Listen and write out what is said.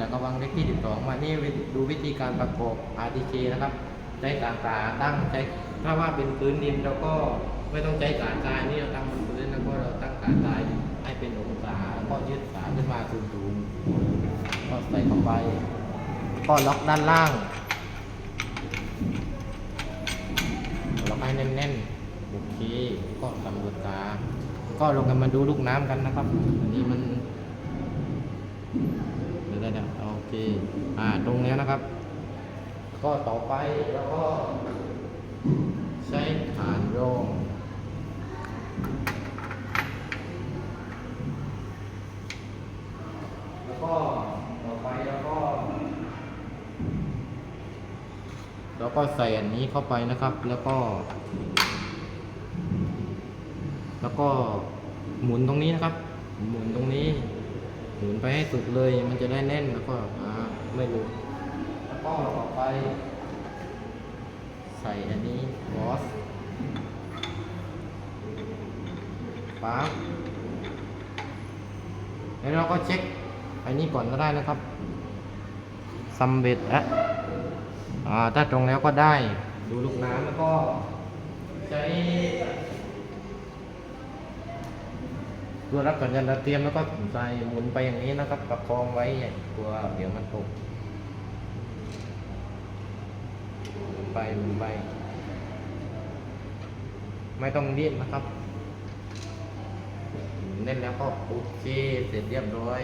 จากระวังเล็กที่ 12 มานี่ดูวิธีการประกอบ RTK นะครับ ใช้กางตาตั้งใช้ถ้าว่าเป็นพื้นดินเราก็ไม่ต้องใช้กาทรายนี่เราตั้งบนพื้นแล้วก็เราตั้งกาทรายให้เป็นองศาแล้วก็ยืดขาขึ้นมาสูงๆก็ใส่เข้าไป ก็ล็อกด้านล่างล็อกให้แน่นๆโอเคก็สำรวจกาก็ลงกันมาดูลูกน้ำกันนะครับอันนี้มัน อเคอ่าตรงนี้นะครับ ก็ต่อไปแล้วก็ใช้ฐานรองแล้วก็ต่อไปแล้วก็แล้วก็ใส่อันนี้เข้าไปนะครับ แล้วก็ แล้วก็หมุนตรงนี้นะครับ หมุนตรงนี้ หมุนไปให้สุดเลย มันจะได้แน่นแล้วก็ไม่หลุดแล้วก็ต่อไป ใส่อันนี้บอสปั๊บแล้วเราก็เช็คอันนี้ก่อนก็ได้นะครับซัมเบ็ดอะอ่าถ้าตรงแล้วก็ได้ ดูลูกน้ำแล้วก็ใช้ ตัวรับสัญญาณดาวเทียมแล้วก็ใส่หมุนไปอย่างนี้นะครับประคองไว้อย่ากลัวเดี๋ยวมันตกหมุนไปหมุนไป ไม่ต้องรีบนะครับหมุนเล่นแล้วก็โอเคเสร็จเรียบร้อย